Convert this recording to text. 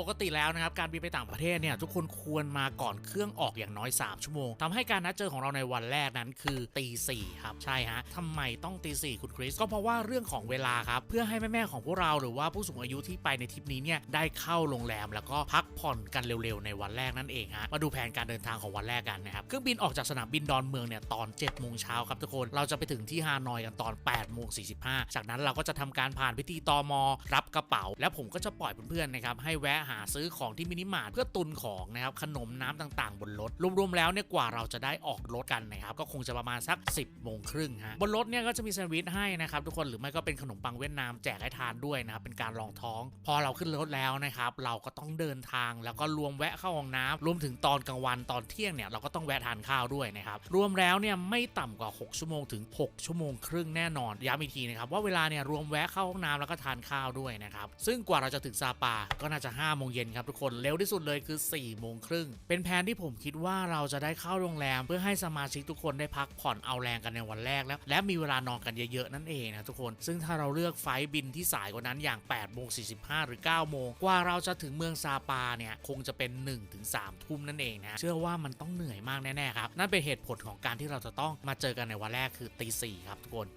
ปกติแล้วนะครับการบินไปต่างประเทศเนี่ยทุกคนควรมาก่อนเครื่องออกอย่างน้อย 3 ชั่วโมงทำให้การนัดเจอของเราในวันแรกนั้นคือตีสี่ครับใช่ฮะทำไมต้องตีสี่คุณคริสก็เพราะว่าเรื่องของเวลาครับเพื่อให้แม่ๆของพวกเราหรือว่าผู้สูงอายุที่ไปในทริปนี้เนี่ยได้เข้าโรงแรมแล้วก็พักผ่อนกันเร็วๆในวันแรกนั่นเองฮะมาดูแผนการเดินทางของวันแรกกันนะครับเครื่องบินออกจากสนามบินดอนเมืองเนี่ยตอน7จ็ดโมงเช้าครับทุกคนเราจะไปถึงที่ฮานอยกันตอน8ปดโมงสีจากนั้นเราก็จะทำการผ่านพิธีตอมรับกระเป๋า แล้วผมก็จะปล่อยเพื่อนๆนะครับให้แวะหาซื้อของที่มินิมาร์ทเพื่อตุนของนะครับขนมน้ำต่างๆ บนรถรวมๆแล้วเนี่ยกว่าเราจะได้ออกรถกันนะครับก็คงจะประมาณสัก 10บโมงครึ่งฮะบนรถเนี่ยก็จะมีแซนด์วิชให้นะครับทุกคนหรือไม่ก็เป็นขนมปังเวียดนามแจกให้ทานด้วยนะครับเป็นการรองท้อง พอเราขึ้นรถแล้วนะครับเราก็ต้องเดินทางแล้วก็รวมแวะเข้าห้องน้ำรวมถึงตอนกลางวันตอนเที่ยงเนี่ยเราก็ต้องแวะทานข้าวด้วยนะครับรวมแล้วเนี่ยไม่ต่ำกว่า 6 ชั่วโมงถึง 6 ชั่วโมงครึ่งแน่นอนย้ำอีกทีนะครับว่าเวลาเนี่ยรวมแวะเข้าห้องน้ำแล้วก็ทานข้าวด้วยนะครับซึ่งกว่าเราจะถึงซาปาก็น่าจะ5โมงเย็นครับทุกคนเร็วที่สุดเลยคือ4โมงครึ่งเป็นแผนที่ผมคิดว่าเราจะได้เข้าโรงแรม เพื่อให้สมาชิกทุกคนได้พักผ่อนเอาแรงกันในวันแรกแล้ว และมีเวลานอนกันเยอะๆนั่นเองนะทุกคน ซึ่งถ้าเราเลือกไฟล์บินที่สายกว่านั้นอย่าง8โมง45 หรือ9โมงกว่าเราจะถึงเมืองซาปาเนี่ยคงจะเป็น1ถึง3ทุ่มนั่นเองนะเชื่อว่ามันต้องเหนื่อยมากแน่ๆครับนั่นเป็นเหตุผลของการที่เราจะต้องมาเจอกันในวันแรกคือตีสี่ครับทุกคน